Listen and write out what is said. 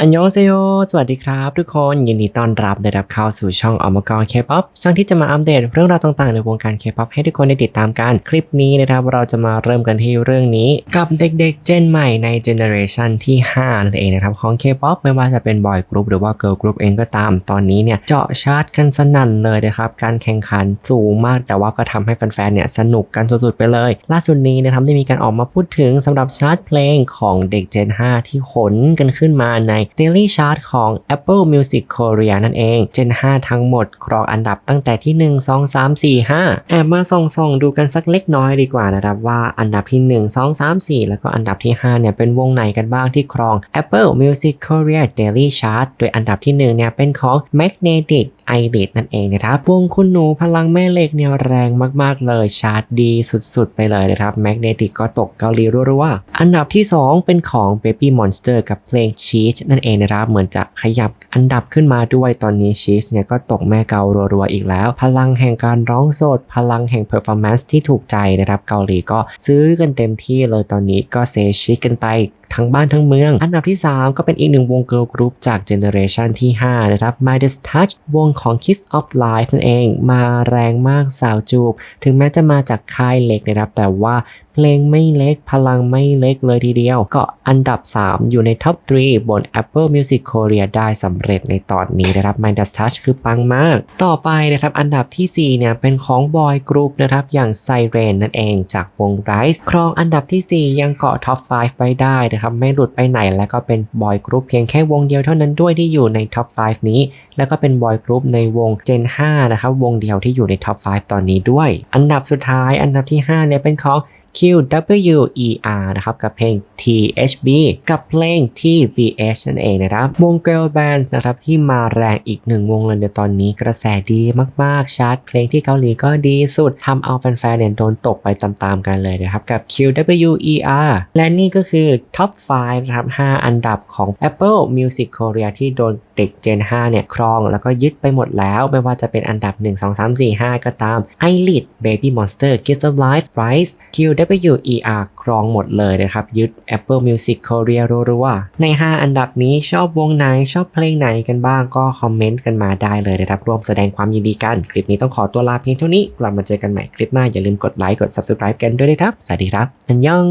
อันยองเซโย สวัสดีครับทุกคน ยินดีต้อนรับได้รับเข้าสู่ช่องอมกรเคป๊อปช่องที่จะมาอัปเดตเรื่องราวต่างๆ ในวงการเคป๊อปให้ทุกคนได้ติดตามกัน คลิปนี้นะครับเราจะมาเริ่มกันที่เรื่องนี้ กับเด็กๆ เจนใหม่ในเจเนอเรชันที่5นั่นเองนะครับของเคป๊อปไม่ว่าจะเป็นบอยกรุ๊ปหรือว่าเกิร์ลกรุ๊ปเองก็ตาม ตอนนี้เนี่ยเจาะชาร์ตกันสนั่นเลยนะครับการแข่งขันสูงมาก แต่ว่าก็ทำให้แฟนๆ เนี่ยสนุกกันสุดๆไปเลย ล่าสุดนี้นะครับได้มีการออกมาพูดถึงสำหรับชาร์ตเพลงของเด็ก Gen 5ที่ขนกันขึ้นมาใน Daily Chart ของ Apple Music Korea นั่นเอง Gen 5 ทั้งหมดครองอันดับตั้งแต่ที่ 1 2 3 4 5 แอบมาส่องๆดูกันสักเล็กน้อยดีกว่านะครับว่าอันดับที่ 1 2 3 4 แล้วก็อันดับที่ 5 เนี่ยเป็นวงไหนกันบ้างที่ครอง Apple Music Korea Daily Chart โดยอันดับที่ 1 เนี่ยเป็นของ Magnetic ไอริดนั่นเองนะครับวงคุณหนูพลังแม่เหล็กเนี่ยแรงมากๆเลยชาร์ตดีสุดๆ ไปเลยนะครับแมกเนติกก็ตกเกาหลีรัวๆอันดับที่ 2 เป็นของ Baby Monster กับเพลง Cheese นั่นเองนะครับเหมือนจะขยับอันดับขึ้นมาด้วยตอนนี้ Cheese เนี่ยก็ตกแม่เการัวๆอีกแล้ว พลังแห่งการร้องสด พลังแห่ง Performance ที่ถูกใจนะครับเกาหลีก็ซื้อกันเต็มที่เลยตอนนี้ก็เซชิกันไปทั้งบ้านทั้งเมือง อันดับที่ 3 ก็เป็นอีกหนึ่งวงเกิร์ลกรุ๊ปจากเจเนอเรชันที่ 5 นะครับ Midas Touch วงของ Kiss of Life นั่นเอง มาแรงมากสาวจูบ ถึงแม้จะมาจากค่ายเล็กนะครับ แต่ว่า เพลงไม่เล็ก พลังไม่เล็กเลยทีเดียว ก็อันดับ 3 อยู่ในท็อป 3 บน Apple Music Korea ได้สำเร็จในตอนนี้นะครับ Midas Touch คือปังมาก ต่อไปนะครับ อันดับทีสี่4 เนี่ย เป็นของบอยกรุ๊ปนะครับ อย่าง Siren นั่นเองจากวง Rise ครองอันดับทีสี่ 4 ยังเกาะท็อป 5 ไปได้นะครับ ไม่หลุดไปไหน และก็เป็นบอยกรุ๊ปเพียงแค่วงเดียวเท่านั้นด้วยที่อยู่ในท็อป 5 นี้ แล้วก็เป็นบอยกรุ๊ปในวง Gen 5นะครับวงเดียวที่อยู่ในท็อป 5 ตอนนี้ด้วย อันดับสุดท้ายอันดับที่5เนี่ยเป็นของ QWER นะครับกับเพลง THB กับเพลง TBH นั่นเองนะครับวง Girl Band นะครับที่มาแรงอีกหนึ่งวงเลยในตอนนี้กระแสดีมากๆชาร์ตเพลงที่เกาหลีก็ดีสุดทำเอาแฟนๆเนี่ยโดนตกไปตามๆกันเลยนะครับกับ QWER และนี่ก็คือ Top 5นะครับ 5 อันดับของ Apple Music Korea ที่โดนเด็ก Gen 5 เนี่ย ครองแล้วก็ยึดไปหมดแล้ว ไม่ว่าจะเป็นอันดับ 1 2 3 4 5 ก็ตาม i l i t Baby Monster Kiss of Life Rise QW ปอยู่ ER ครองหมดเลยนะครับ ยึด Apple Music Korea รัวๆใน 5 อันดับนี้ชอบวงไหนชอบเพลงไหนกันบ้างก็คอมเมนต์กันมาได้เลยนะครับ ร่วมแสดงความยินดีกัน คลิปนี้ต้องขอตัวลาเพียงเท่านี้ กลับมาเจอกันใหม่คลิปหน้าอย่าลืมกดไลค์กด Subscribe กันด้วยนะครับ สวัสดีครับ อันยอง